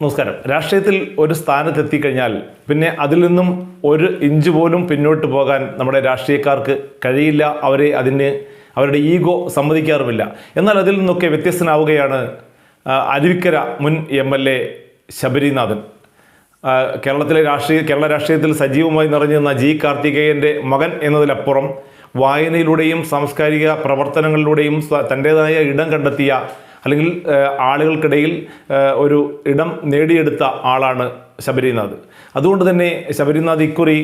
നമസ്കാരം. രാഷ്ട്രീയത്തിൽ ഒരു സ്ഥാനത്തെത്തിക്കഴിഞ്ഞാൽ പിന്നെ അതിൽ നിന്നും ഒരു ഇഞ്ച് പോലും പിന്നോട്ട് പോകാൻ നമ്മുടെ രാഷ്ട്രീയക്കാർക്ക് കഴിയില്ല. അവരെ അതിന് അവരുടെ ഈഗോ സമ്മതിക്കാറുമില്ല. എന്നാൽ അതിൽ നിന്നൊക്കെ വ്യത്യസ്തനാവുകയാണ് അരുവിക്കര മുൻ എം എൽ എ ശബരിനാഥൻ. കേരളത്തിലെ രാഷ്ട്രീയ കേരള രാഷ്ട്രീയത്തിൽ സജീവമായി നിറഞ്ഞു നിന്ന ജി കാർത്തികേയന്റെ മകൻ എന്നതിലപ്പുറം വായനയിലൂടെയും സാംസ്കാരിക പ്രവർത്തനങ്ങളിലൂടെയും തന്റേതായ ഇടം കണ്ടെത്തിയ അല്ലെങ്കിൽ ആളുകൾക്കിടയിൽ ഒരു ഇടം നേടിയെടുത്ത ആളാണ് ശബരിനാഥ്. അതുകൊണ്ട് തന്നെ ശബരിനാഥ് ഇക്കുറി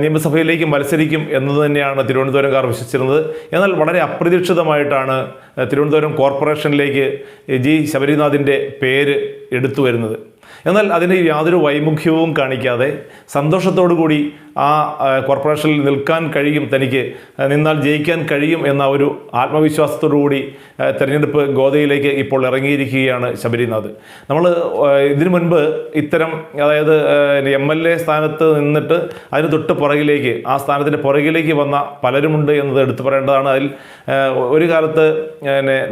നിയമസഭയിലേക്കും മത്സരിക്കും എന്നത് തന്നെയാണ് തിരുവനന്തപുരംകാർ വിശ്വസിച്ചിരുന്നത്. എന്നാൽ വളരെ അപ്രതീക്ഷിതമായിട്ടാണ് തിരുവനന്തപുരം കോർപ്പറേഷനിലേക്ക് ജി ശബരിനാഥിന്റെ പേര് എടുത്തു വരുന്നത്. എന്നാൽ അതിന് യാതൊരു വൈമുഖ്യവും കാണിക്കാതെ കൂടി ആ കോർപ്പറേഷനിൽ നിൽക്കാൻ കഴിയും തനിക്ക് നിന്നാൽ ജയിക്കാൻ കഴിയും എന്ന ഒരു ആത്മവിശ്വാസത്തോടു കൂടി ആ, തെരഞ്ഞെടുപ്പ് ഗോതയിലേക്ക് ഇപ്പോൾ ഇറങ്ങിയിരിക്കുകയാണ് ശബരിനാഥ്. നമ്മൾ ഇതിനു മുൻപ് ഇത്തരം അതായത് എം എൽ എ സ്ഥാനത്ത് നിന്നിട്ട് അതിന് തൊട്ട് പുറകിലേക്ക് ആ സ്ഥാനത്തിന്റെ പുറകിലേക്ക് വന്ന പലരുമുണ്ട് എന്നത് എടുത്തു പറയേണ്ടതാണ്. അതിൽ ഒരു കാലത്ത്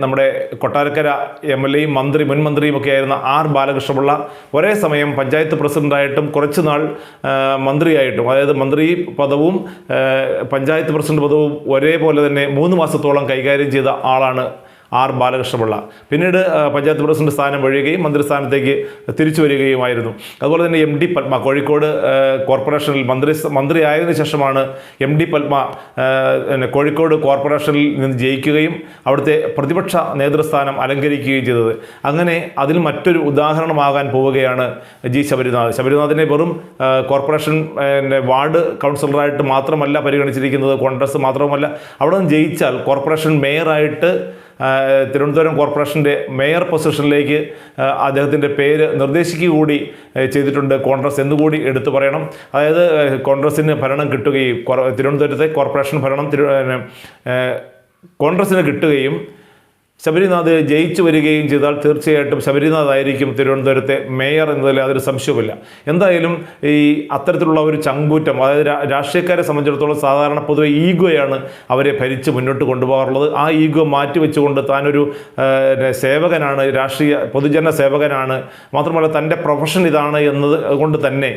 നമ്മുടെ കൊട്ടാരക്കര എം എൽ എയും മന്ത്രി മുൻ മന്ത്രിയും ഒക്കെ ആയിരുന്ന ആർ ബാലകൃഷ്ണപിള്ള ഒരേ സമയം പഞ്ചായത്ത് പ്രസിഡന്റായിട്ടും കുറച്ച് നാൾ മന്ത്രിയായിട്ടും അതായത് മന്ത്രി പദവും പഞ്ചായത്ത് പ്രസിഡന്റ് പദവും ഒരേപോലെ തന്നെ മൂന്ന് മാസത്തോളം കൈകാര്യം ചെയ്ത ആളാണ് ആർ ബാലകൃഷ്ണപിള്ള. പിന്നീട് പഞ്ചായത്ത് പ്രസിഡന്റ് സ്ഥാനം ഒഴിയുകയും മന്ത്രിസ്ഥാനത്തേക്ക് തിരിച്ചു വരികയുമായിരുന്നു. അതുപോലെ തന്നെ എം ഡി പത്മ കോഴിക്കോട് കോർപ്പറേഷനിൽ മന്ത്രി മന്ത്രിയായതിനു ശേഷമാണ് എം ഡി പത്മ പിന്നെ കോഴിക്കോട് കോർപ്പറേഷനിൽ നിന്ന് ജയിക്കുകയും അവിടുത്തെ പ്രതിപക്ഷ നേതൃസ്ഥാനം അലങ്കരിക്കുകയും ചെയ്തത്. അങ്ങനെ അതിൽ മറ്റൊരു ഉദാഹരണമാകാൻ പോവുകയാണ് ജി ശബരിനാഥ്. ശബരിനാഥിനെ വെറും കോർപ്പറേഷൻ വാർഡ് കൗൺസിലറായിട്ട് മാത്രമല്ല പരിഗണിച്ചിരിക്കുന്നത് കോൺഗ്രസ് മാത്രമല്ല അവിടെ നിന്ന് ജയിച്ചാൽ കോർപ്പറേഷൻ മേയറായിട്ട് തിരുവനന്തപുരം കോർപ്പറേഷന്റെ മേയർ പൊസിഷനിലേക്ക് അദ്ദേഹത്തിന്റെ പേര് നിർദ്ദേശിക്കുക കൂടി ചെയ്തിട്ടുണ്ട്. കോൺഗ്രസ് എന്നുകൂടി എടുത്തു പറയണം. അതായത് കോൺഗ്രസ്സിന് ഭരണം കിട്ടുകയും തിരുവനന്തപുരത്തെ കോർപ്പറേഷൻ ഭരണം കോൺഗ്രസ്സിന് കിട്ടുകയും ശബരിനാഥ് ജയിച്ചു വരികയും ചെയ്താൽ തീർച്ചയായിട്ടും ശബരിനാഥ് ആയിരിക്കും തിരുവനന്തപുരത്തെ മേയർ എന്നതിൽ അതൊരു സംശയവുമില്ല. എന്തായാലും ഈ അത്തരത്തിലുള്ള ഒരു ചങ്കൂറ്റം അതായത് രാഷ്ട്രീയക്കാരെ സംബന്ധിച്ചിടത്തോളം സാധാരണ പൊതുവെ ഈഗോയാണ് അവരെ ഭരിച്ച് മുന്നോട്ട് കൊണ്ടുപോകാറുള്ളത്. ആ ഈഗോ മാറ്റി വെച്ചുകൊണ്ട് താനൊരു സേവകനാണ് രാഷ്ട്രീയ പൊതുജന സേവകനാണ്. മാത്രമല്ല തന്റെ പ്രൊഫഷൻ ഇതാണ് എന്നത് കൊണ്ട് തന്നെ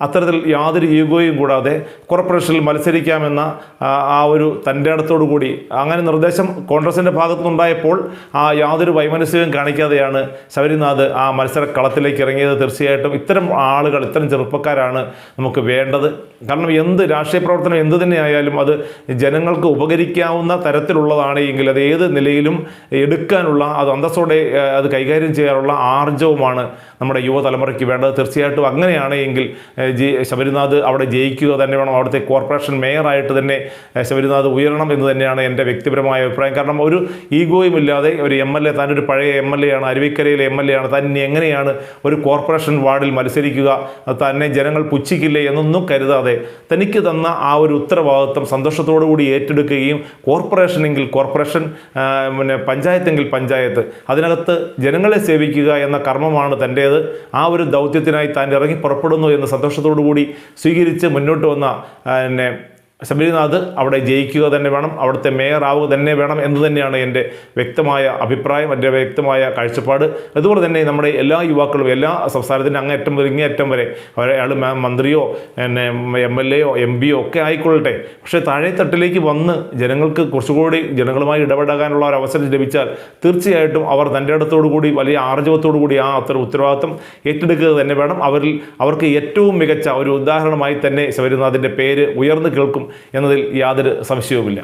അത്തരത്തിൽ യാതൊരു ഈഗോയും കൂടാതെ കോർപ്പറേഷനിൽ മത്സരിക്കാമെന്ന ആ, ഒരു തന്റെ അടുത്തോടു കൂടി അങ്ങനെ നിർദ്ദേശം കോൺഗ്രസിന്റെ ഭാഗത്തുനിന്നുണ്ടായപ്പോൾ ആ യാതൊരു വൈമനസ്യവും കാണിക്കാതെയാണ് ശബരിനാഥ് ആ മത്സര കളത്തിലേക്ക് ഇറങ്ങിയത്. തീർച്ചയായിട്ടും ഇത്തരം ആളുകൾ ഇത്തരം ചെറുപ്പക്കാരാണ് നമുക്ക് വേണ്ടത്. കാരണം എന്ത് രാഷ്ട്രീയ പ്രവർത്തനം എന്ത് തന്നെയായാലും അത് ജനങ്ങൾക്ക് ഉപകരിക്കാവുന്ന തരത്തിലുള്ളതാണ് എങ്കിൽ അത് ഏത് നിലയിലും എടുക്കാനുള്ള അത് അന്തസ്സോടെ അത് കൈകാര്യം ചെയ്യാനുള്ള ആർജവുമാണ് നമ്മുടെ യുവതലമുറയ്ക്ക് വേണ്ടത്. തീർച്ചയായിട്ടും അങ്ങനെയാണ് എങ്കിൽ ഏഹ്, ജി ശബരിനാഥ് അവിടെ ജയിക്കുക തന്നെ വേണം. അവിടുത്തെ കോർപ്പറേഷൻ മേയറായിട്ട് തന്നെ ശബരിനാഥ് ഉയരണം എന്ന് തന്നെയാണ് എന്റെ വ്യക്തിപരമായ അഭിപ്രായം. കാരണം ഒരു ഈഗോയും ഇല്ലാതെ ഒരു എം എൽ എ താനൊരു പഴയ എം എൽ എ ആണ് അരുവിക്കരയിലെ എം എൽ എ ആണ് തന്നെ എങ്ങനെയാണ് ഒരു കോർപ്പറേഷൻ വാർഡിൽ മത്സരിക്കുക? തന്നെ ജനങ്ങൾ പുച്ഛിക്കില്ലേ എന്നൊന്നും കരുതാതെ തനിക്ക് തന്ന ആ ഒരു ഉത്തരവാദിത്വം സന്തോഷത്തോടു കൂടി ഏറ്റെടുക്കുകയും കോർപ്പറേഷനെങ്കിൽ കോർപ്പറേഷൻ പിന്നെ പഞ്ചായത്തെങ്കിൽ പഞ്ചായത്ത് അതിനകത്ത് ജനങ്ങളെ സേവിക്കുക എന്ന കർമ്മമാണ് തന്റേത്. ആ ഒരു ദൗത്യത്തിനായി താൻ ഇറങ്ങി പുറപ്പെടുന്നു എന്ന് സന്തോഷത്തോടു കൂടി സ്വീകരിച്ച് മുന്നോട്ട് വന്ന പിന്നെ ശബരിനാഥ് അവിടെ ജയിക്കുക തന്നെ വേണം അവിടുത്തെ മേയർ ആവുക തന്നെ വേണം എന്ന് തന്നെയാണ് എന്റെ വ്യക്തമായ അഭിപ്രായം എന്റെ വ്യക്തമായ കാഴ്ചപ്പാട്. അതുപോലെ തന്നെ നമ്മുടെ എല്ലാ യുവാക്കളും എല്ലാ സംസ്ഥാനത്തിന്റെ അങ്ങേറ്റം മുതൽ ഇങ്ങേയറ്റം വരെ അയാൾ മന്ത്രിയോ പിന്നെ എം എൽ എയോ എം പിയോ ഒക്കെ ആയിക്കൊള്ളട്ടെ. പക്ഷേ താഴെത്തട്ടിലേക്ക് വന്ന് ജനങ്ങൾക്ക് കുറച്ചുകൂടി ജനങ്ങളുമായി ഇടപെടാനുള്ള ഒരു അവസരം ലഭിച്ചാൽ തീർച്ചയായിട്ടും അവർ തന്റെ അടുത്തോടു കൂടി വലിയ ആർജവത്തോടു കൂടി ആ അത്ര ഉത്തരവാദിത്വം ഏറ്റെടുക്കുക തന്നെ വേണം. അവരിൽ അവർക്ക് ഏറ്റവും മികച്ച ഒരു ഉദാഹരണമായി തന്നെ ശബരിനാഥിന്റെ പേര് ഉയർന്നു കേൾക്കും എന്നതിൽ യാതൊരു സംശയവുമില്ല.